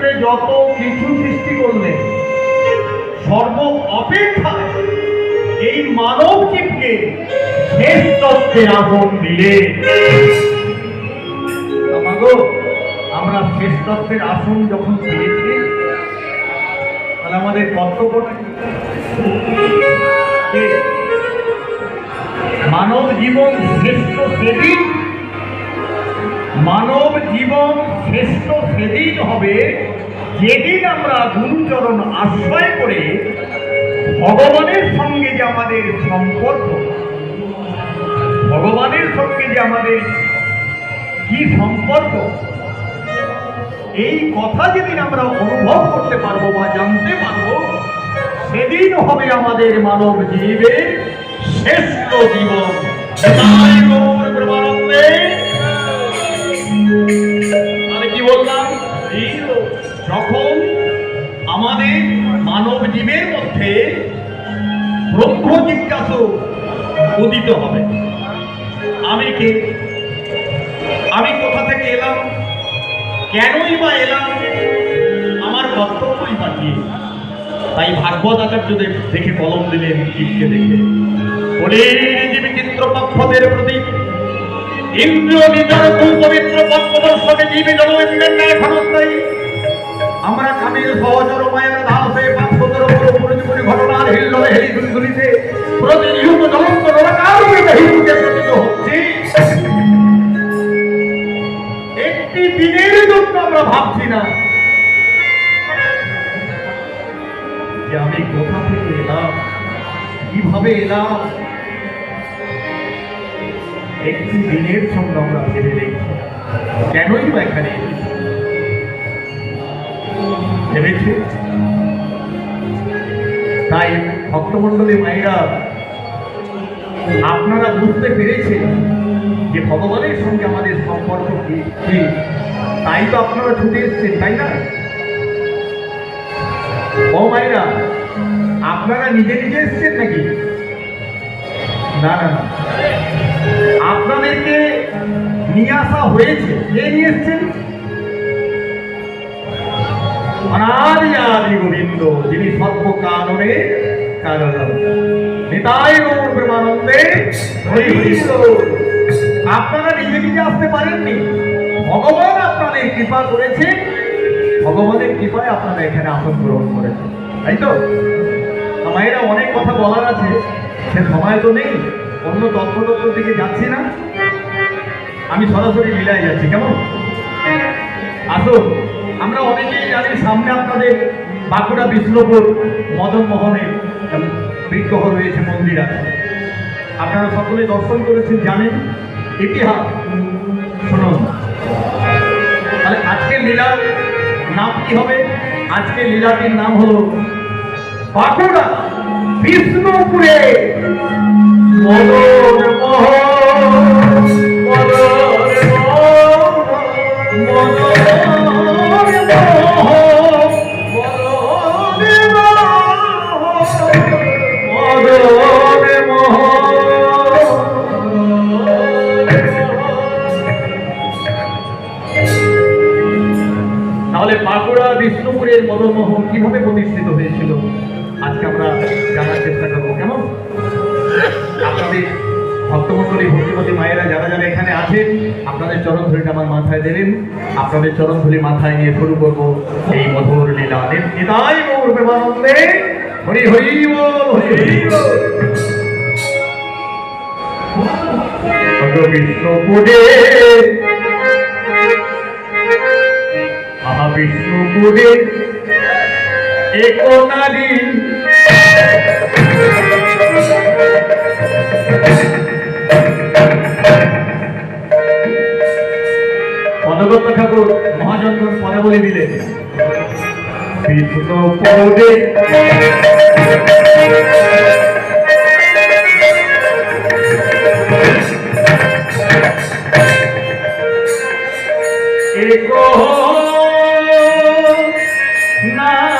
জুড়ে যত কিছু সৃষ্টি করলেন সর্ব অপেক্ষায় এই মানব জীবকে শেষ তত্ত্বের আসন দিলে আমরা শেষ তত্ত্বের আসন যখন পেয়েছি, তাহলে আমাদের কর্তব্যটা? মানব জীবন শ্রেষ্ঠ সেদিন মানব জীবন শ্রেষ্ঠ সেদিন হবে যেদিন আমরা গুরুচরণ আশ্রয় করে ভগবানের সঙ্গে যে আমাদের সম্পর্ক, ভগবানের সঙ্গে যে আমাদের কি সম্পর্ক, এই কথা যেদিন আমরা অনুভব করতে পারব বা জানতে পারব, সেদিন হবে আমাদের মানব জীবের শ্রেষ্ঠ জীবন। উদিত হবে। আমি কে, আমি কোথা থেকে এলাম? কেনই বা এলাম? আমার কর্তব্যই বা কি? তাই ভাগবত আচার্যদেব দেখে কলম দিলেন জীবকে দেখে। চিত্র পক্ষদের প্রতি ইন্দ্র নিজর পবিত্র পক্ষদর্শকে জীবী ক্ষণস্থায়ী আমরা কামের সহচর মায়ের উপর পরিচিত ঘটনার হিল্লোলে হেরি ধুলি ধুলিতে প্রতিনিয়ত জ্বলন্ত নরকারণে হিন্দুকে প্রতীত হচ্ছে। একটি দিনের জন্য আমরা ভাবছি না। যে আমি কোথা থেকে এলাম? কীভাবে এলাম? একটি দিনের জন্য আমরা ভেবে দেখছি কেনই বা এখানে? ভেবেছে? তাই ভক্তমন্ডলী মায়েরা, আপনারা বুঝতে পেরেছেন যে ভগবানের সঙ্গে আমাদের সম্পর্ক কি? কি? তাই তো আপনারা ছুটে এসছেন, তাই না? ও মায়েরা, আপনারা নিজে নিজে এসছেন নাকি? না না না। আপনাদেরকে নিয়ে আসা হয়েছে। কে নিয়ে এসছেন? অনাদি গোবিন্দ যিনি সর্বকারণে কারণ নিতাই গৌর প্রেমানন্দে আপনারা নিজে নিজে আসতে পারেননি। ভগবান আপনাদের কৃপা করেছে। ভগবানের কৃপায় আপনারা এখানে আসন গ্রহণ করেছেন। তাই তো? মায়েরা অনেক কথা বলার আছে। সে সময় তো নেই। অন্য তত্ত্বতত্ত্ব থেকে যাচ্ছি না। আমি সরাসরি মিলাই যাচ্ছি। কেমন? আসুন। আমরা অনেকেই জানি, সামনে আপনাদের বাঁকুড়া বিষ্ণুপুর মদন মোহনের বিগ্রহ রয়েছে মন্দির আছে। আপনারা সকলে দর্শন করেছেন, জানেন, ইতিহাস শুনুন। তাহলে আজকের লীলার নাম কি হবে? আজকের লীলাটির নাম হলো বাঁকুড়া বিষ্ণুপুরে। কীভাবে প্রতিষ্ঠিত হয়েছিল? আজকে আমরা জানার চেষ্টা করব। কেমন? আপনাদের ভক্তমন্ডলী ভক্তিপতি মায়েরা যারা যারা এখানে আছেন, আপনাদের চরণ ধুলিটা আমার মাথায় দেবেন। আপনাদের চরণ ধুলি মাথায় নিয়ে শুরু করব এই মধুর লীলা। নিতাই দেখো নারী পদগত ঠাকুর মহাজন্মন পদে বলে দিলেন বিষ্ণু পদে Oh, nah.